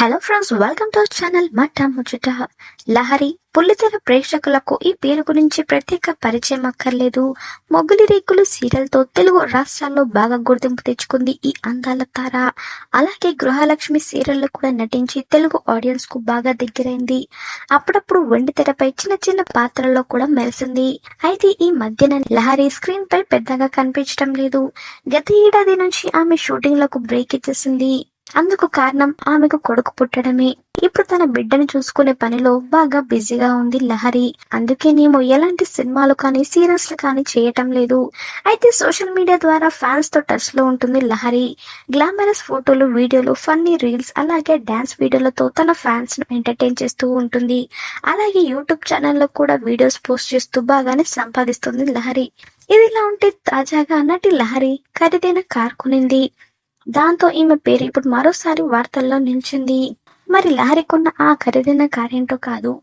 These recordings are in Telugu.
Hello friends welcome to our channel Matta Muchata Lahari పుల్లితెర ప్రేక్షకులకు ఈ పేరు గురించి ప్రత్యేక పరిచయం అక్కర్లేదు. మొగ్గులి రేకులు సీరియల్తో తెలుగు రాష్ట్రాల్లో బాగా గుర్తింపు తెచ్చుకుంది ఈ అందాల తార. అలాగే గృహలక్ష్మి సీరియల్లో కూడా నటించి తెలుగు ఆడియన్స్కు బాగా దగ్గరైంది. అప్పుడప్పుడు వెండి తెరపై చిన్న చిన్న పాత్రల్లో కూడా మెరిసింది. అయితే ఈ మధ్యన లహరి స్క్రీన్ పై పెద్దగా కనిపించడం లేదు. గత ఏడాది నుంచి ఆమె షూటింగ్లకు బ్రేక్ ఇచ్చేసింది. అందుకు కారణం ఆమెకు కొడుకు పుట్టడమే. ఇప్పుడు తన బిడ్డను చూసుకునే పనిలో బాగా బిజీగా ఉంది లహరి. అందుకేనేమో ఎలాంటి సినిమాలు కానీ సీరియల్స్ కానీ చేయటం లేదు. అయితే సోషల్ మీడియా ద్వారా ఫ్యాన్స్తో టచ్లో ఉంటుంది లహరి. గ్లామరస్ ఫోటోలు వీడియోలు ఫన్నీ రీల్స్ అలాగే డాన్స్ వీడియోలతో తన ఫ్యాన్స్ను ఎంటర్టైన్ చేస్తూ ఉంటుంది. అలాగే యూట్యూబ్ ఛానల్లో కూడా వీడియోస్ పోస్ట్ చేస్తూ బాగానే సంపాదిస్తుంది లహరి. ఇదిలా ఉంటే తాజాగా నటి లహరి ఖరీదైన కార్ కొనింది దాంతో ఈమె పేరు ఇప్పుడు మరోసారి వార్తల్లో నిలిచింది. మరి లారీకున్న ఆ ఖరీదైన కార్ ఏంటో కాదు.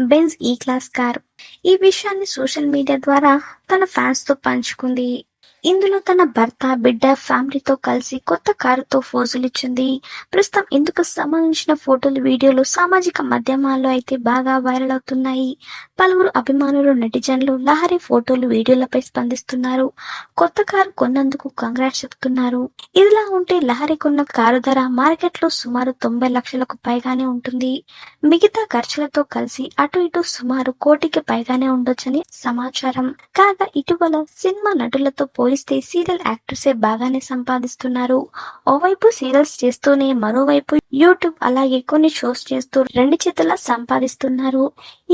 బెంజ్ ఈ క్లాస్ కార్. ఈ విషయాన్ని సోషల్ మీడియా ద్వారా తన ఫ్యాన్స్తో పంచుకుంది. ఇందులో తన భర్త బిడ్డ ఫ్యామిలీతో కలిసి కొత్త కారుతో ఫోజులు ఇచ్చింది. ప్రస్తుతం ఇందుకు సంబంధించిన ఫోటోలు వీడియోలు సామాజిక మాధ్యమాల్లో అయితే బాగా వైరల్ అవుతున్నాయి. పలువురు అభిమానులు నెటిజన్లు లహరి ఫోటోలు వీడియోలపై స్పందిస్తున్నారు. కొత్త కారు కొన్నందుకు కంగ్రాట్స్ చెప్తున్నారు. ఇదిలా ఉంటే లహరి కొన్న కారు ధర మార్కెట్లో సుమారు తొంభై లక్షలకు పైగానే ఉంటుంది. మిగతా ఖర్చులతో కలిసి అటు ఇటు సుమారు కోటికి పైగానే ఉండొచ్చని సమాచారం. కాగా ఇటీవల సినిమా నటులతో పోలిస్తే సీరియల్ యాక్టర్సే బాగానే సంపాదిస్తున్నారు. ఓవైపు సీరియల్స్ చేస్తూనే మరోవైపు యూట్యూబ్ అలాగే కొన్ని షోస్ చేస్తూ రెండు చేతుల సంపాదిస్తున్నారు.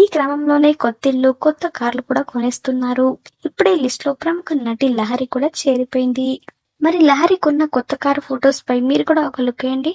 ఈ క్రమంలోనే కొత్తిల్లు కొత్త కార్లు కూడా కొనేస్తున్నారు. ఇప్పుడే లిస్ట్లో ప్రముఖ నటి లహరి కూడా చేరిపోయింది. మరి లహరి కొన్న కొత్త కారు ఫొటోస్ పై మీరు కూడా ఒక లుక్ వేయండి.